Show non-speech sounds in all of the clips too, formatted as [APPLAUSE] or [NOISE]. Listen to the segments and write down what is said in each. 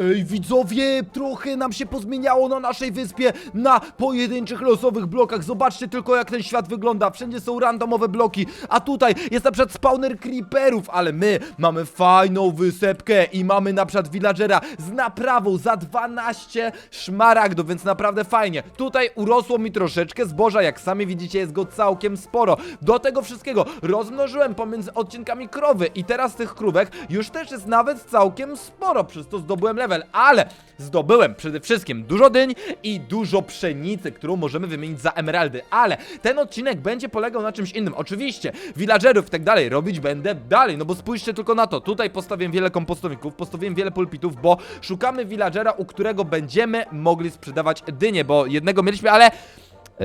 Ej, widzowie, trochę nam się pozmieniało na naszej wyspie na pojedynczych losowych blokach. Zobaczcie tylko, jak ten świat wygląda. Wszędzie są randomowe bloki, a tutaj jest na przykład spawner creeperów, ale my mamy fajną wysepkę i mamy na przykład villagera z naprawą za 12 szmaragdów, więc naprawdę fajnie. Tutaj urosło mi troszeczkę zboża, jak sami widzicie, jest go całkiem sporo. Do tego wszystkiego rozmnożyłem pomiędzy odcinkami krowy i teraz tych krówek już też jest nawet całkiem sporo, przez to zdobyłem level, ale zdobyłem przede wszystkim dużo dyń i dużo pszenicy, którą możemy wymienić za emeraldy, ale ten odcinek będzie polegał na czymś innym. Oczywiście, villagerów i tak dalej robić będę dalej, no bo spójrzcie tylko na to. Tutaj postawiłem wiele kompostowników, postawiłem wiele pulpitów, bo szukamy villagera, u którego będziemy mogli sprzedawać dynie, bo jednego mieliśmy, ale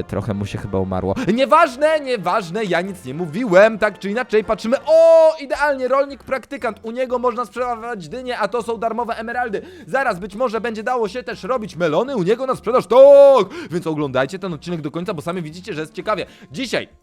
Trochę mu się chyba umarło. Nieważne, nieważne, ja nic nie mówiłem, tak czy inaczej patrzymy. O, idealnie, rolnik praktykant, u niego można sprzedawać dynie, a to są darmowe emeraldy. Zaraz być może będzie dało się też robić melony u niego na sprzedaż, tak! Więc oglądajcie ten odcinek do końca, bo sami widzicie, że jest ciekawie. Dzisiaj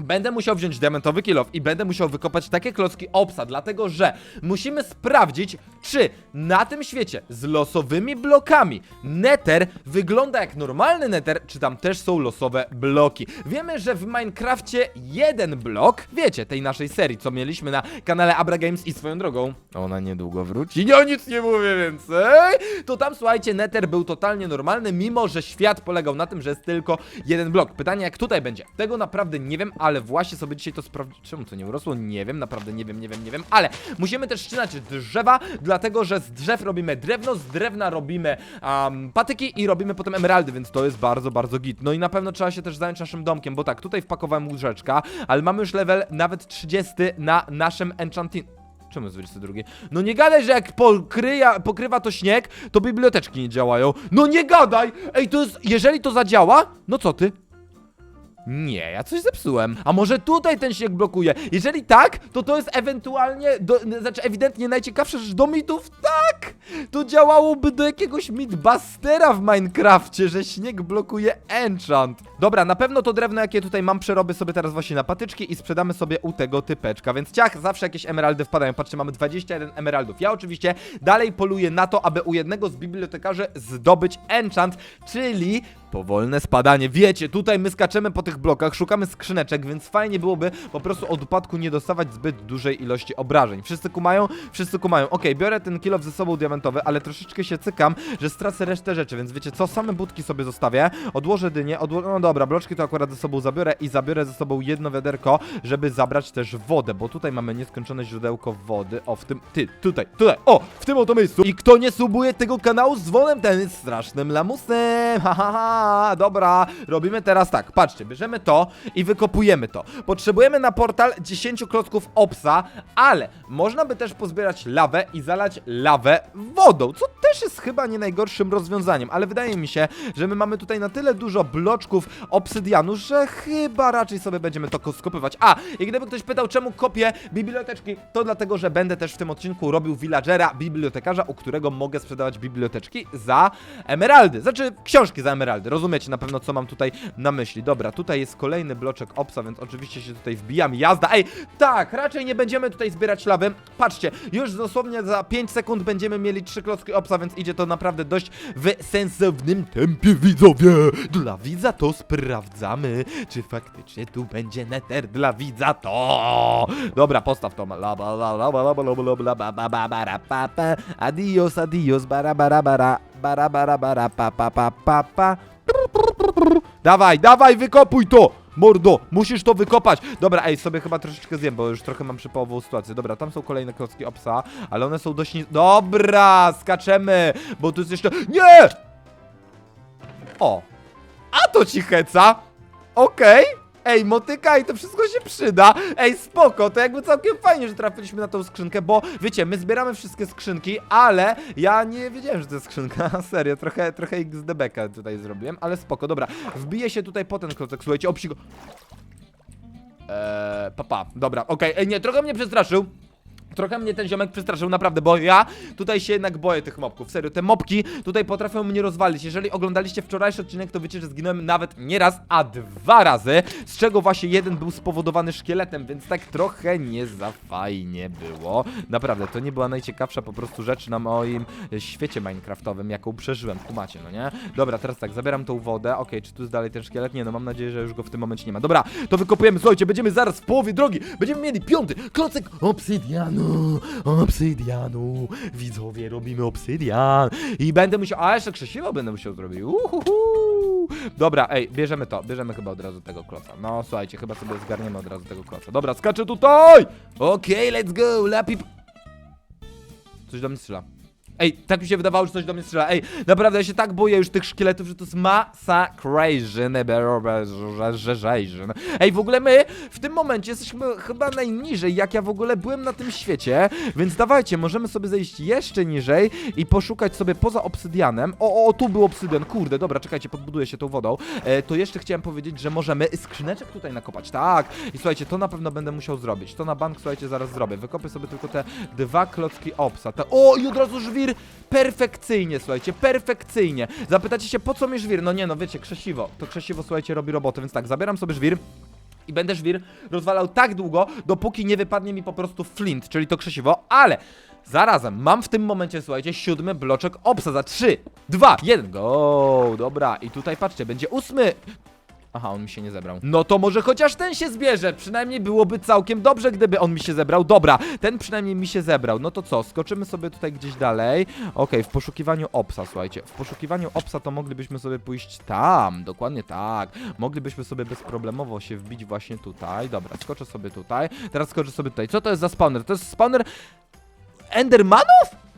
Będę musiał wziąć diamentowy kill off i będę musiał wykopać takie klocki obsa, dlatego że musimy sprawdzić, czy na tym świecie z losowymi blokami Nether wygląda jak normalny Nether, czy tam też są losowe bloki. Wiemy, że w Minecrafcie jeden blok, wiecie, tej naszej serii, co mieliśmy na kanale Abra Games i swoją drogą, ona niedługo wróci, ja nic nie mówię więcej, to tam słuchajcie, Nether był totalnie normalny, mimo że świat polegał na tym, że jest tylko jeden blok. Pytanie, jak tutaj będzie? Tego naprawdę nie wiem, ale właśnie sobie dzisiaj to sprawdziłem. Czemu to nie urosło? Nie wiem, naprawdę nie wiem, nie wiem, nie wiem, ale musimy też ścinać drzewa, dlatego że z drzew robimy drewno, z drewna robimy um, patyki i robimy potem emeraldy, więc to jest bardzo, bardzo git. No i na pewno trzeba się też zająć naszym domkiem, bo tak, tutaj wpakowałem łóżeczka, ale mamy już level nawet 30 na naszym enchanting. Czemu jest 22? No nie gadaj, że jak pokryja, pokrywa to śnieg, to biblioteczki nie działają. No nie gadaj! Ej, to jest. Jeżeli to zadziała, no co ty? Nie, ja coś zepsułem. A może tutaj ten śnieg blokuje? Jeżeli tak, to to jest ewentualnie, do, znaczy ewidentnie najciekawsza rzecz do mitów. Tak! To działałoby do jakiegoś Mythbustera w Minecrafcie, że śnieg blokuje enchant. Dobra, na pewno to drewno, jakie tutaj mam, przerobię sobie teraz właśnie na patyczki i sprzedamy sobie u tego typeczka. Więc ciach, zawsze jakieś emeraldy wpadają. Patrzcie, mamy 21 emeraldów. Ja oczywiście dalej poluję na to, aby u jednego z bibliotekarzy zdobyć enchant, czyli powolne spadanie. Wiecie, tutaj my skaczemy po tych blokach, szukamy skrzyneczek, więc fajnie byłoby po prostu od upadku nie dostawać zbyt dużej ilości obrażeń. Wszyscy kumają? Wszyscy kumają. Okej, biorę ten kilof ze sobą diamentowy, ale troszeczkę się cykam, że stracę resztę rzeczy, więc wiecie co, same budki sobie zostawię, odłożę dynię, odło... no dobra, bloczki to akurat ze sobą zabiorę i zabiorę ze sobą jedno wiaderko, żeby zabrać też wodę, bo tutaj mamy nieskończone źródełko wody, o w tym, ty, tutaj, tutaj, o, w tym oto miejscu. I kto nie subuje tego kanału z dzwonem, ten jest strasznym lamusem, ha, ha, ha, dobra, robimy teraz tak, patrzcie, bierzemy to i wykopujemy to. Potrzebujemy na portal 10 klocków obsa, ale można by też pozbierać lawę i zalać lawę wodą, co też jest chyba nie najgorszym rozwiązaniem, ale wydaje mi się, że my mamy tutaj na tyle dużo bloczków obsydianu, że chyba raczej sobie będziemy to ko- skopywać. A, i gdyby ktoś pytał, czemu kopię biblioteczki, to dlatego, że będę też w tym odcinku robił villagera, bibliotekarza, u którego mogę sprzedawać biblioteczki za emeraldy. Znaczy, książki za emeraldy. Rozumiecie na pewno, co mam tutaj na myśli. Dobra, tutaj jest kolejny bloczek obsa, więc oczywiście się tutaj wbijam. Jazda! Ej, tak, raczej nie będziemy tutaj zbierać lawy. Patrzcie, już dosłownie za 5 sekund będziemy mieli 3 klocki obsa, więc idzie to naprawdę dość w sensownym tempie, widzowie. Dla widza to sprawdzamy, czy faktycznie tu będzie neter dla widza to. Dobra, postaw to. Adios, adios, bara bara, bara, bara, pa, pa, pa, pa, pa. Dawaj, dawaj, wykopuj to! Mordo, musisz to wykopać! Dobra, ej, sobie chyba troszeczkę zjem, bo już trochę mam przypałową sytuację. Dobra, tam są kolejne klocki obsa, ale one są dość... Ni- Dobra, skaczemy! Bo tu jest jeszcze... Nie! O! A to ci heca! Okej! Ej, motyka i to wszystko się przyda. Ej, spoko, to jakby całkiem fajnie, że trafiliśmy na tą skrzynkę, bo wiecie, my zbieramy wszystkie skrzynki, ale ja nie wiedziałem, że to jest skrzynka. [LAUGHS] Serio, trochę, trochę XDBK tutaj zrobiłem, ale spoko, dobra. Wbiję się tutaj po ten klocek, słuchajcie, o psigo. Eee, papa, dobra, okej, ej, nie, trochę mnie przestraszył. Trochę mnie ten ziomek przestraszył, naprawdę, bo ja tutaj się jednak boję tych mopków. Serio, te mopki tutaj potrafią mnie rozwalić. Jeżeli oglądaliście wczorajszy odcinek, to wiecie, że zginąłem nawet nie raz, a dwa razy, z czego właśnie jeden był spowodowany szkieletem, więc tak trochę nie za fajnie było. Naprawdę, to nie była najciekawsza po prostu rzecz na moim świecie minecraftowym, jaką przeżyłem, kumacie, no nie? Dobra, teraz tak, zabieram tą wodę, okej, czy tu jest dalej ten szkielet? Nie, no mam nadzieję, że już go w tym momencie nie ma. Dobra, to wykopujemy, słuchajcie, będziemy zaraz w połowie drogi, będziemy mieli piąty klocek obsydianu, obsydianu, widzowie, robimy obsydian. I będę musiał, a jeszcze krzesiwo będę musiał zrobić, uhuhu. Dobra, ej, bierzemy to, bierzemy chyba od razu tego kloca, no słuchajcie, chyba sobie zgarniemy od razu tego kloca, dobra, skaczę tutaj, okej, let's go, lepiej, coś do mnie strzela. Ej, tak mi się wydawało, że coś do mnie strzela. Ej, naprawdę ja się tak boję już tych szkieletów, że to jest masakration. Ej, w ogóle my w tym momencie jesteśmy chyba najniżej, jak ja w ogóle byłem na tym świecie, więc dawajcie, możemy sobie zejść jeszcze niżej i poszukać sobie poza obsydianem. O, o, tu był obsydian, kurde, dobra, czekajcie, podbuduję się tą wodą. E, to jeszcze chciałem powiedzieć, że możemy skrzyneczek tutaj nakopać, tak. I słuchajcie, to na pewno będę musiał zrobić. To na bank, słuchajcie, zaraz zrobię. Wykopię sobie tylko te dwa klocki obsa. Te... O, i od razu żwir! Perfekcyjnie, słuchajcie, perfekcyjnie. Zapytacie się, po co mi żwir? No nie, no wiecie, krzesiwo. To krzesiwo, słuchajcie, robi robotę, więc tak, zabieram sobie żwir. I będę żwir rozwalał tak długo, dopóki nie wypadnie mi po prostu flint, czyli to krzesiwo, ale zarazem mam w tym momencie, słuchajcie, siódmy bloczek obsa za 3, 2, 1, go, dobra, i tutaj patrzcie, będzie ósmy. Aha, on mi się nie zebrał. No to może chociaż ten się zbierze. Przynajmniej byłoby całkiem dobrze, gdyby on mi się zebrał. Dobra, ten przynajmniej mi się zebrał. No to co, skoczymy sobie tutaj gdzieś dalej. Okej, w poszukiwaniu opsa, słuchajcie. W poszukiwaniu opsa to moglibyśmy sobie pójść tam. Dokładnie tak. Moglibyśmy sobie bezproblemowo się wbić właśnie tutaj. Dobra, skoczę sobie tutaj. Teraz skoczę sobie tutaj. Co to jest za spawner? To jest spawner Endermanów?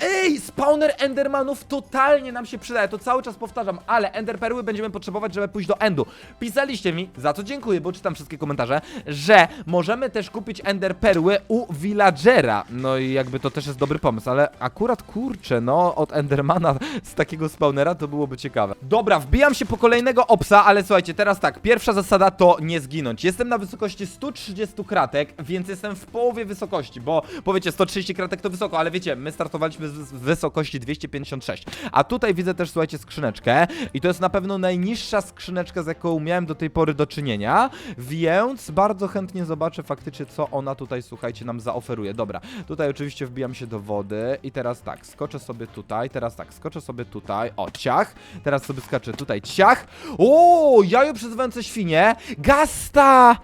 Ej, spawner Endermanów totalnie nam się przydaje, to cały czas powtarzam, ale Enderperły będziemy potrzebować, żeby pójść do Endu. Pisaliście mi, za co dziękuję, bo czytam wszystkie komentarze, że możemy też kupić Enderperły u Villagera. No i jakby to też jest dobry pomysł, ale akurat kurczę, no od Endermana z takiego spawnera to byłoby ciekawe. Dobra, wbijam się po kolejnego opsa, ale słuchajcie, teraz tak, pierwsza zasada to nie zginąć. Jestem na wysokości 130 kratek, więc jestem w połowie wysokości, bo powiecie 130 kratek to wysoko, ale wiecie, my startowaliśmy z wysokości 256. A tutaj widzę też, słuchajcie, skrzyneczkę i to jest na pewno najniższa skrzyneczka, z jaką miałem do tej pory do czynienia, więc bardzo chętnie zobaczę faktycznie, co ona tutaj, słuchajcie, nam zaoferuje. Dobra, tutaj oczywiście wbijam się do wody i teraz tak, skoczę sobie tutaj, teraz tak, skoczę sobie tutaj, o, ciach, teraz sobie skaczę tutaj, ciach, o, jajo przyzywające świnie, gasta,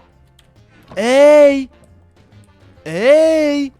ej, ej,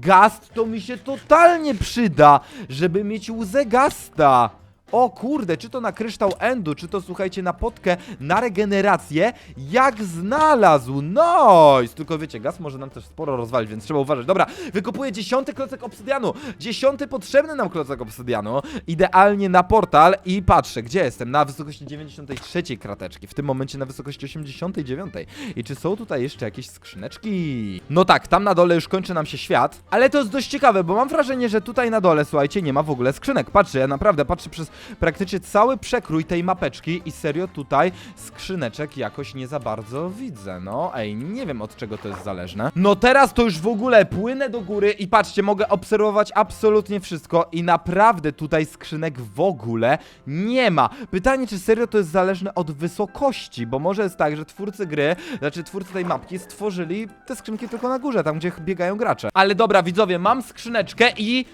Gast to mi się totalnie przyda, żeby mieć łzę gasta. O kurde, czy to na kryształ endu, czy to słuchajcie na potkę, na regenerację, jak znalazł, nice! Tylko wiecie, gaz może nam też sporo rozwalić, więc trzeba uważać. Dobra, wykopuję dziesiąty klocek obsydianu, dziesiąty potrzebny nam klocek obsydianu, idealnie na portal i patrzę, gdzie jestem, na wysokości 93 krateczki, w tym momencie na wysokości 89. I czy są tutaj jeszcze jakieś skrzyneczki? No tak, tam na dole już kończy nam się świat, ale to jest dość ciekawe, bo mam wrażenie, że tutaj na dole, słuchajcie, nie ma w ogóle skrzynek. Patrzę, ja naprawdę patrzę przez praktycznie cały przekrój tej mapeczki i serio tutaj skrzyneczek jakoś nie za bardzo widzę. No, ej, nie wiem od czego to jest zależne. No teraz to już w ogóle płynę do góry i patrzcie, mogę obserwować absolutnie wszystko i naprawdę tutaj skrzynek w ogóle nie ma. Pytanie, czy serio to jest zależne od wysokości, bo może jest tak, że twórcy gry, znaczy twórcy tej mapki stworzyli te skrzynki tylko na górze, tam gdzie biegają gracze. Ale dobra, widzowie, mam skrzyneczkę i...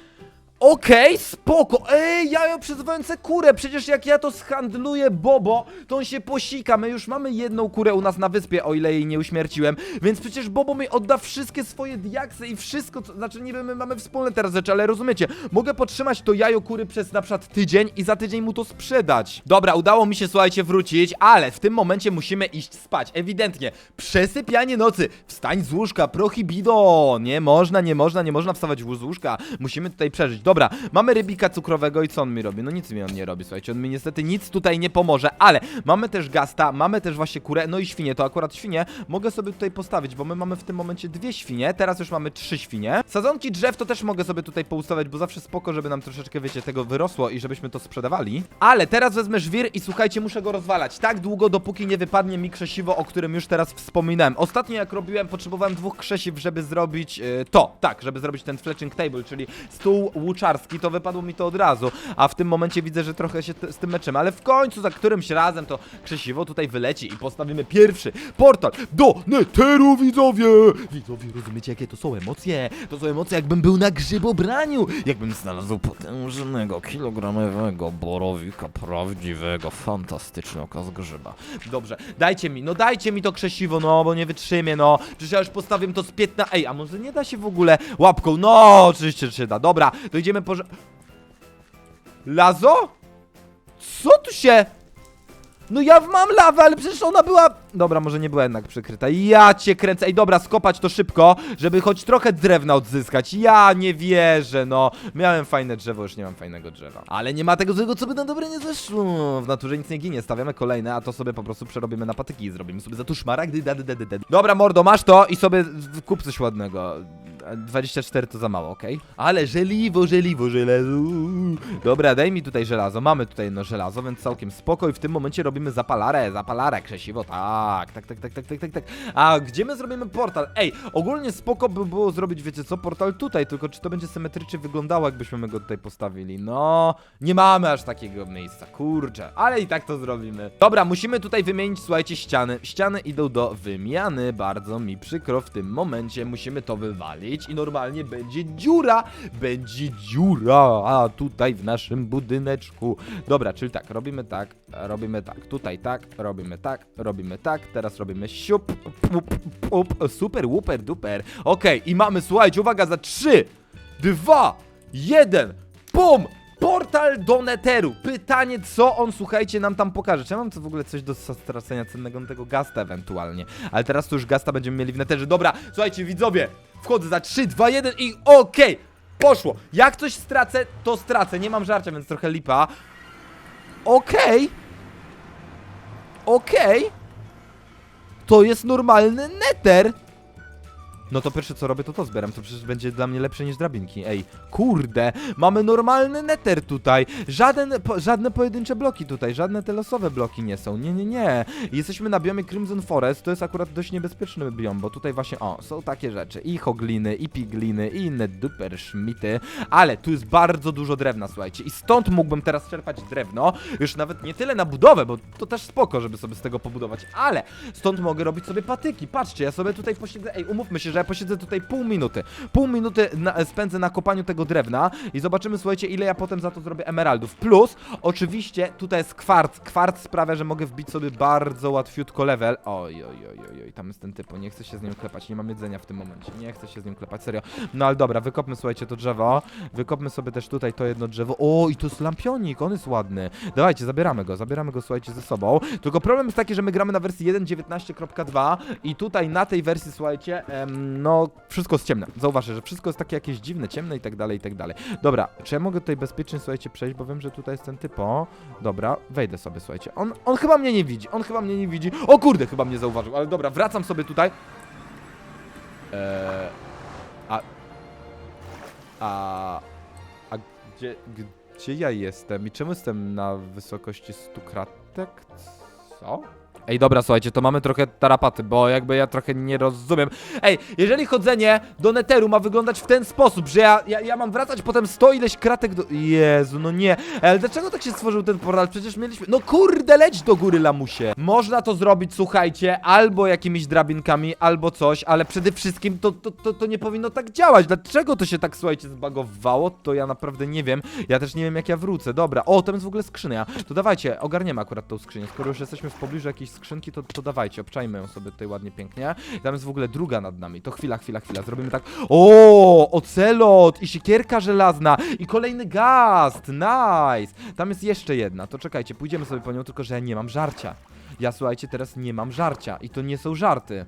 Okej, spoko. Ej, jajo przyzywające kurę. Przecież jak ja to zhandluję Bobo, to on się posika. My już mamy jedną kurę u nas na wyspie, o ile jej nie uśmierciłem. Więc przecież Bobo mi odda wszystkie swoje diaksy i wszystko, co... Znaczy niby my mamy wspólne teraz rzeczy, ale rozumiecie. Mogę podtrzymać to jajo kury przez na przykład tydzień i za tydzień mu to sprzedać. Dobra, udało mi się, słuchajcie, wrócić, ale w tym momencie musimy iść spać. Ewidentnie. Przesypianie nocy. Wstań z łóżka, prohibido. Nie można, nie można, nie można wstawać z łóżka. Musimy tutaj przeżyć. Dobra, mamy rybika cukrowego i co on mi robi? No nic mi on nie robi, słuchajcie, on mi niestety nic tutaj nie pomoże, ale mamy też gasta, mamy też właśnie kurę, no i świnie, to akurat świnie mogę sobie tutaj postawić, bo my mamy w tym momencie dwie świnie, teraz już mamy trzy świnie. Sadzonki drzew to też mogę sobie tutaj poustawiać, bo zawsze spoko, żeby nam troszeczkę, wiecie, tego wyrosło i żebyśmy to sprzedawali. Ale teraz wezmę żwir i słuchajcie, muszę go rozwalać tak długo, dopóki nie wypadnie mi krzesiwo, o którym już teraz wspominałem. Ostatnio jak robiłem, potrzebowałem dwóch krzesiw, żeby zrobić e, to, tak, żeby zrobić ten fletching table, czyli stół łuczarski, to wypadło mi to od razu, a w tym momencie widzę, że trochę się z tym meczymy, ale w końcu za którymś razem to krzesiwo tutaj wyleci i postawimy pierwszy portal do Netheru, widzowie! Widzowie, rozumiecie jakie to są emocje? To są emocje jakbym był na grzybobraniu, jakbym znalazł potężnego, kilogramowego borowika prawdziwego, fantastycznego z grzyba. Dobrze, dajcie mi, no dajcie mi to krzesiwo, no, bo nie wytrzymię, no. Przecież ja już postawiłem to z 15... Ej, a może nie da się w ogóle łapką? No, oczywiście, że się da. Dobra, to idziemy po... Lazo? Co tu się... No ja mam lawę, ale przecież ona była... Dobra, może nie była jednak przykryta. Ja cię kręcę. Ej, dobra, skopać to szybko, żeby choć trochę drewna odzyskać. Ja nie wierzę, no. Miałem fajne drzewo, już nie mam fajnego drzewa. Ale nie ma tego złego, co by na dobre nie zeszło. W naturze nic nie ginie. Stawiamy kolejne, a to sobie po prostu przerobimy na patyki i zrobimy sobie za tu szmaragdy. Dobra, mordo, masz to i sobie kup coś ładnego. 24 to za mało, okej? Ale żeliwo, żeliwo, żelazo. Dobra, daj mi tutaj żelazo. Mamy tutaj jedno żelazo, więc całkiem spoko. I w tym momencie robimy zapalarę, zapalarę, krzesiwo. Tak, tak, tak, tak, tak, tak, tak, tak. A gdzie my zrobimy portal? Ej, ogólnie spoko by było zrobić, wiecie co, portal tutaj, tylko czy to będzie symetrycznie wyglądało, jakbyśmy my go tutaj postawili? No, nie mamy aż takiego miejsca, kurczę. Ale i tak to zrobimy. Dobra, musimy tutaj wymienić, słuchajcie, ściany. Ściany idą do wymiany. Bardzo mi przykro w tym momencie. Musimy to wywalić i normalnie będzie dziura, będzie dziura, a tutaj w naszym budyneczku. Dobra, czyli tak, robimy tak, robimy tak, tutaj tak, robimy tak, robimy tak, teraz robimy siup, super, łuper, duper. Okej, i mamy, słuchajcie, uwaga, za 3, 2, 1, pum! Portal do Netheru. Pytanie, co on, słuchajcie, nam tam pokaże. Czy ja mam w ogóle coś do stracenia cennego no tego gasta ewentualnie. Ale teraz to już gasta będziemy mieli w Netherze. Dobra, słuchajcie, widzowie, wchodzę za 3, 2, 1 i okej! Poszło. Jak coś stracę, to stracę. Nie mam żarcia, więc trochę lipa. Okej. Okej. To jest normalny Nether. No to pierwsze co robię, to to zbieram. To przecież będzie dla mnie lepsze niż drabinki. Ej, kurde, mamy normalny nether tutaj. Żaden, po, żadne pojedyncze bloki tutaj, żadne te losowe bloki nie są. Nie, nie, nie. Jesteśmy na biomie Crimson Forest. To jest akurat dość niebezpieczny biom, bo tutaj właśnie, o, są takie rzeczy. I hogliny, i pigliny, i inne duper szmity. Ale tu jest bardzo dużo drewna, słuchajcie. I stąd mógłbym teraz czerpać drewno. Już nawet nie tyle na budowę, bo to też spoko, żeby sobie z tego pobudować. Ale stąd mogę robić sobie patyki. Patrzcie, ja sobie tutaj posiedzę. Ej, umówmy się, że ja posiedzę tutaj pół minuty. Pół minuty na, spędzę na kopaniu tego drewna i zobaczymy, słuchajcie, ile ja potem za to zrobię emeraldów. Plus, oczywiście, tutaj jest kwarc. Kwarc sprawia, że mogę wbić sobie bardzo łatwiutko level. Oj, oj, oj, oj, oj, tam jest ten typo. Nie chcę się z nim klepać, nie mam jedzenia w tym momencie. Nie chcę się z nim klepać, serio. No ale dobra, wykopmy, słuchajcie, to drzewo. Wykopmy sobie też tutaj to jedno drzewo. O, i to jest lampionik, on jest ładny. Dawajcie, zabieramy go, zabieramy go, słuchajcie, ze sobą. Tylko problem jest taki, że my gramy na wersji 1.19.2 i tutaj na tej wersji, słuchajcie, em, no wszystko jest ciemne. Zauważcie, że wszystko jest takie jakieś dziwne, ciemne i tak dalej, i tak dalej. Dobra, czy ja mogę tutaj bezpiecznie, słuchajcie, przejść, bo wiem, że tutaj jest ten typo. Dobra, wejdę sobie, słuchajcie. On, on chyba mnie nie widzi, on chyba mnie nie widzi. O kurde, chyba mnie zauważył, ale dobra, wracam sobie tutaj. Eee, a... A... A gdzie... Gdzie ja jestem? I czemu jestem na wysokości 100 kratek? Co? Ej, dobra, słuchajcie, to mamy trochę tarapaty, bo jakby ja trochę nie rozumiem. Ej, jeżeli chodzenie do neteru ma wyglądać w ten sposób, że ja, ja, ja mam wracać potem 100 ileś kratek do... Jezu, no nie. Ej, Ale dlaczego tak się stworzył ten portal? Przecież mieliśmy... No kurde, leć do góry, lamusie. Można to zrobić, słuchajcie, albo jakimiś drabinkami, albo coś, ale przede wszystkim to, to, to, to nie powinno tak działać. Dlaczego to się tak, słuchajcie, zbagowało? To ja naprawdę nie wiem. Ja też nie wiem, jak ja wrócę. Dobra, o, tam jest w ogóle skrzynia. To dawajcie, ogarniemy akurat tą skrzynię. Skoro już jesteśmy w pobliżu jakiejś skrzynki, to, to dawajcie, obczajmy ją sobie tutaj ładnie, pięknie. Tam jest w ogóle druga nad nami. To chwila, chwila, chwila. Zrobimy tak. O, ocelot i siekierka żelazna i kolejny gast. Nice. Tam jest jeszcze jedna. To czekajcie, pójdziemy sobie po nią, tylko że ja nie mam żarcia. Ja słuchajcie, teraz nie mam żarcia i to nie są żarty.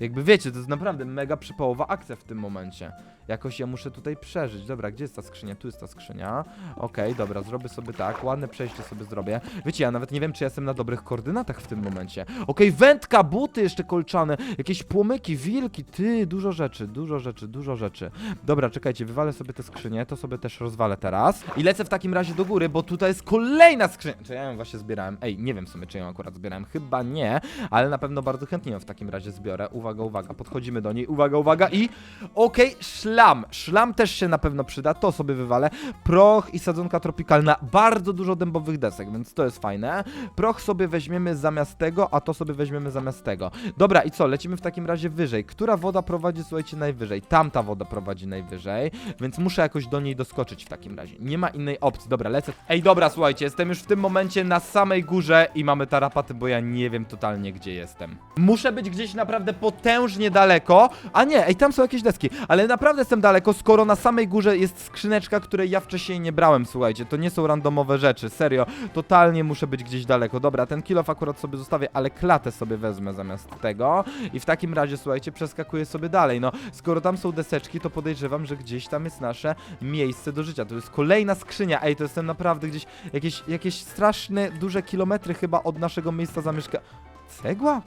Jakby wiecie, to jest naprawdę mega przypałowa akcja w tym momencie. Jakoś ja muszę tutaj przeżyć. Dobra, gdzie jest ta skrzynia? Tu jest ta skrzynia. Okej, dobra, zrobię sobie tak. Ładne przejście sobie zrobię. Wiecie, ja nawet nie wiem, czy jestem na dobrych koordynatach w tym momencie. Okej, wędka, buty jeszcze kolczane, jakieś płomyki, wilki, ty, dużo rzeczy, dużo rzeczy, dużo rzeczy. Dobra, czekajcie, wywalę sobie te skrzynie, to sobie też rozwalę teraz. I lecę w takim razie do góry, bo tutaj jest kolejna skrzynia. Czy ja ją właśnie zbierałem? Ej, nie wiem w sumie, czy ją akurat zbierałem. Chyba nie, ale na pewno bardzo chętnie ją w takim razie zbiorę. Uwaga, uwaga, podchodzimy do niej. Uwaga, uwaga i... Okej, szlam. Szlam też się na pewno przyda, to sobie wywalę. Proch i sadzonka tropikalna. Bardzo dużo dębowych desek, więc to jest fajne. Proch sobie weźmiemy zamiast tego, a to sobie weźmiemy zamiast tego. Dobra, i co? Lecimy w takim razie wyżej. Która woda prowadzi, słuchajcie, najwyżej? Tamta woda prowadzi najwyżej, więc muszę jakoś do niej doskoczyć w takim razie. Nie ma innej opcji. Dobra, lecę. Ej, dobra, słuchajcie, jestem już w tym momencie na samej górze i mamy tarapaty, bo ja nie wiem totalnie, gdzie jestem. Muszę być gdzieś naprawdę potężnie daleko. A nie, ej, tam są jakieś deski, ale naprawdę jestem daleko, skoro na samej górze jest skrzyneczka, której ja wcześniej nie brałem, słuchajcie. To nie są randomowe rzeczy, serio. Totalnie muszę być gdzieś daleko. Dobra, ten kilof akurat sobie zostawię, ale klatę sobie wezmę zamiast tego. I w takim razie, słuchajcie, przeskakuję sobie dalej. No, skoro tam są deseczki, to podejrzewam, że gdzieś tam jest nasze miejsce do życia. To jest kolejna skrzynia. Ej, to jestem naprawdę gdzieś jakieś, jakieś straszne, duże kilometry chyba od naszego miejsca zamieszka... Cegła?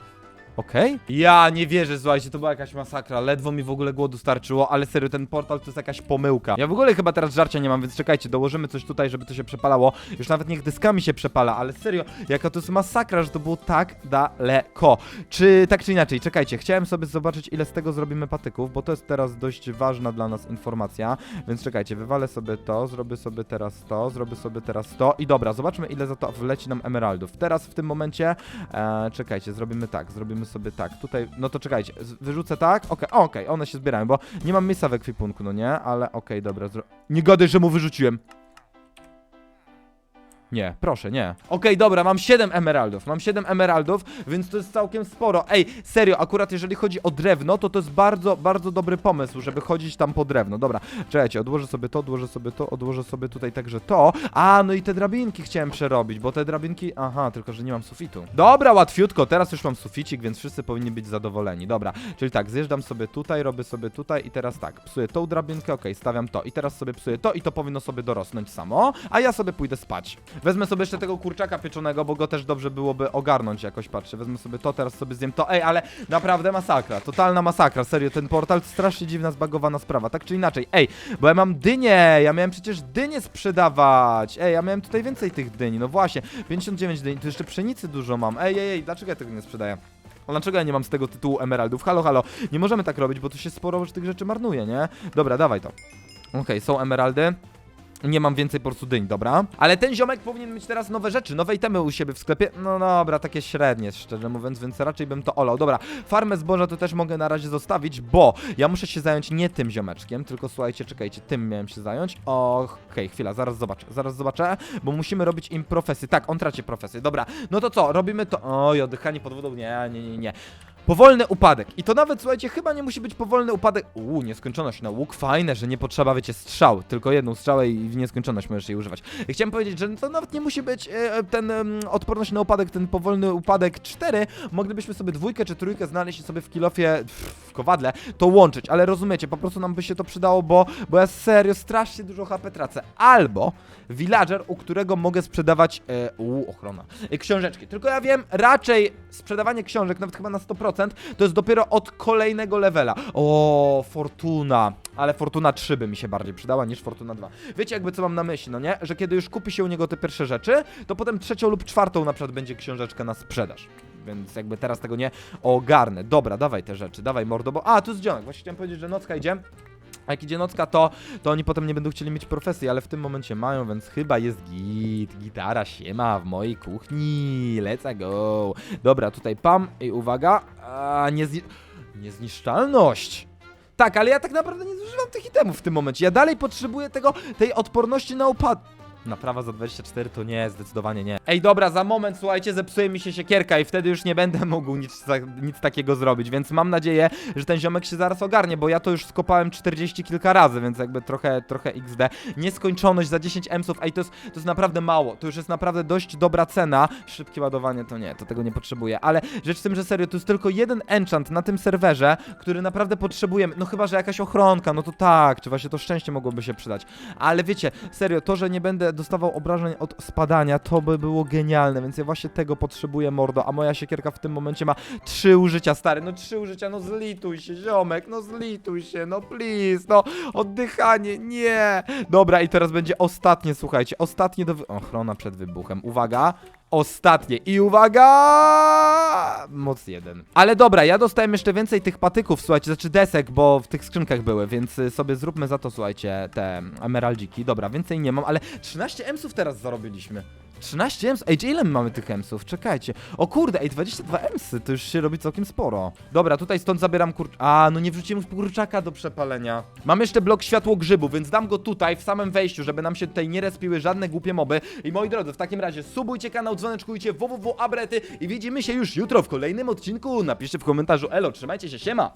Okej? Ja nie wierzę, słuchajcie, to była jakaś masakra. Ledwo mi w ogóle głodu starczyło, ale serio, ten portal to jest jakaś pomyłka. Ja w ogóle chyba teraz żarcia nie mam, więc czekajcie, dołożymy coś tutaj, żeby to się przepalało. Już nawet niech dyskami się przepala, ale serio, jaka to jest masakra, że to było tak daleko. Czy tak czy inaczej, czekajcie, chciałem sobie zobaczyć, ile z tego zrobimy patyków, bo to jest teraz dość ważna dla nas informacja. Więc czekajcie, wywalę sobie to, zrobię sobie teraz to, zrobię sobie teraz to i dobra, zobaczmy, ile za to wleci nam emeraldów. Teraz w tym momencie, e, czekajcie, zrobimy tak, zrobimy sobie tak, tutaj, no to czekajcie, wyrzucę tak, okej, okej, one się zbierają, bo nie mam miejsca w ekwipunku, no nie, ale okej, dobra, zro... nie gadaj, że mu wyrzuciłem. Nie, proszę, nie. Okej, dobra, mam 7 emeraldów. Mam 7 emeraldów, więc to jest całkiem sporo. Ej, serio, akurat jeżeli chodzi o drewno, to to jest bardzo, bardzo dobry pomysł, żeby chodzić tam po drewno. Dobra, czekajcie, odłożę sobie to, odłożę sobie to, odłożę sobie tutaj także to. A, no i te drabinki chciałem przerobić, bo te drabinki... Aha, tylko że nie mam sufitu. Dobra, łatwiutko, teraz już mam suficik, więc wszyscy powinni być zadowoleni. Dobra, czyli tak, zjeżdżam sobie tutaj, robię sobie tutaj i teraz tak, psuję tą drabinkę, okej, stawiam to i teraz sobie psuję to i to powinno sobie dorosnąć samo, a ja sobie pójdę spać. Wezmę sobie jeszcze tego kurczaka pieczonego, bo go też dobrze byłoby ogarnąć jakoś, patrzę. Wezmę sobie to, teraz sobie zjem to. Ej, ale naprawdę masakra, totalna masakra, serio, ten portal strasznie dziwna, zbagowana sprawa, tak czy inaczej. Ej, bo ja mam dynię, ja miałem przecież dynię sprzedawać. Ej, ja miałem tutaj więcej tych dyni, no właśnie, 59 dyni, tu jeszcze pszenicy dużo mam. Ej, ej, ej, dlaczego ja tego nie sprzedaję? A Dlaczego ja nie mam z tego tytułu emeraldów? Halo, halo, nie możemy tak robić, bo tu się sporo tych rzeczy marnuje, nie? Dobra, dawaj to. Okej, są emeraldy. Nie mam więcej po prostu dyń, dobra. Ale ten ziomek powinien mieć teraz nowe rzeczy, nowe itemy u siebie w sklepie. No dobra, takie średnie, szczerze mówiąc, więc raczej bym to olał. Dobra, farmę zboża to też mogę na razie zostawić, bo ja muszę się zająć nie tym ziomeczkiem, tylko słuchajcie, czekajcie, tym miałem się zająć. Okej, chwila, zaraz zobaczę, zaraz zobaczę, bo musimy robić im profesję. Tak, on traci profesję, dobra. No to co, robimy to... Oj, oddychanie pod wodą, nie, nie, nie, nie. Powolny upadek. I to nawet, słuchajcie, chyba nie musi być powolny upadek. Uuu, nieskończoność na łuk. Fajne, że nie potrzeba, wiecie, strzał. Tylko jedną strzałę i w nieskończoność możesz jej używać. I chciałem powiedzieć, że to nawet nie musi być e, ten em, odporność na upadek, ten powolny upadek 4. Moglibyśmy sobie dwójkę czy trójkę znaleźć i sobie w kilofie, w kowadle, to łączyć. Ale rozumiecie, po prostu nam by się to przydało, bo, bo ja serio strasznie dużo HP tracę. Albo villager, u którego mogę sprzedawać, e, uuu, ochrona, e, książeczki. Tylko ja wiem, raczej sprzedawanie książek, nawet chyba na 100%, to jest dopiero od kolejnego levela. O, Fortuna. Ale Fortuna 3 by mi się bardziej przydała niż Fortuna 2. Wiecie jakby co mam na myśli, no nie? Że kiedy już kupi się u niego te pierwsze rzeczy, to potem trzecią lub czwartą na przykład będzie książeczka na sprzedaż. Więc jakby teraz tego nie ogarnę. Dobra, dawaj te rzeczy, dawaj mordo, bo... A, tu jest dzionek. Właśnie chciałem powiedzieć, że nocka idzie. Jak idzie nocka, to, to oni potem nie będą chcieli mieć profesji, ale w tym momencie mają, więc chyba jest git. Gitara siema w mojej kuchni. Let's go. Dobra, tutaj pam i uwaga. A, niezni... Niezniszczalność. Tak, ale ja tak naprawdę nie zużywam tych itemów w tym momencie. Ja dalej potrzebuję tego, tej odporności na upad... Naprawa za 24 to nie, zdecydowanie nie. Ej, dobra, za moment, słuchajcie, zepsuje mi się siekierka i wtedy już nie będę [LAUGHS] mógł nic, nic takiego zrobić, więc mam nadzieję, że ten ziomek się zaraz ogarnie, bo ja to już skopałem 40 kilka razy, więc jakby trochę, trochę XD. Nieskończoność za 10 emsów, ej, to jest, to jest naprawdę mało, to już jest naprawdę dość dobra cena. Szybkie ładowanie to nie, to tego nie potrzebuję, ale rzecz w tym, że serio, to jest tylko jeden enchant na tym serwerze, który naprawdę potrzebujemy, no chyba, że jakaś ochronka, no to tak, czy właśnie to szczęście mogłoby się przydać, ale wiecie, serio, to, że nie będę dostawał obrażeń od spadania, to by było genialne, więc ja właśnie tego potrzebuję, mordo, a moja siekierka w tym momencie ma trzy użycia, stary, no trzy użycia, no zlituj się, ziomek, no zlituj się, no please, no oddychanie, nie. Dobra, i teraz będzie ostatnie, słuchajcie, ostatnie do... wy- Ochrona przed wybuchem, uwaga. Ostatnie i uwaga! Moc jeden. Ale dobra, ja dostałem jeszcze więcej tych patyków, słuchajcie, znaczy desek, bo w tych skrzynkach były, więc y, sobie zróbmy za to, słuchajcie, te emeraldziki. Dobra, więcej nie mam, ale 13 emsów teraz zarobiliśmy. 13 ems? Ej, ile my mamy tych emsów? Czekajcie. O kurde, ej, 22 emsy, to już się robi całkiem sporo. Dobra, tutaj stąd zabieram kurcz... A, no nie wrzuciłem kurczaka do przepalenia. Mam jeszcze blok światło grzybu, więc dam go tutaj, w samym wejściu, żeby nam się tutaj nie respiły żadne głupie moby. I moi drodzy, w takim razie subujcie kanał, dzwoneczkujcie www.abrety i widzimy się już jutro w kolejnym odcinku. Napiszcie w komentarzu elo, trzymajcie się, siema!